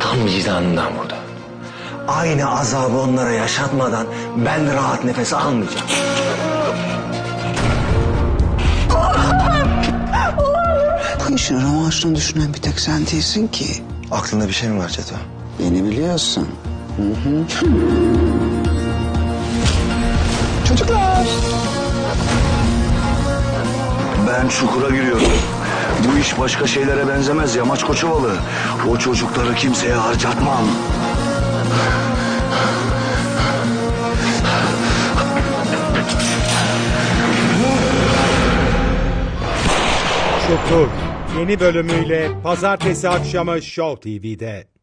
tam vicdanından vurdu. Aynı azabı onlara yaşatmadan ben rahat nefes almayacağım. Bu işin rövanşını düşünen bir tek sen değilsin ki. Aklında bir şey mi var Çeto? Beni biliyorsun. Ben çukura giriyorum. Bu iş başka şeylere benzemez Yamaç Koçovalı. O çocukları kimseye harcatmam. Çukur yeni bölümüyle pazartesi akşamı Show TV'de.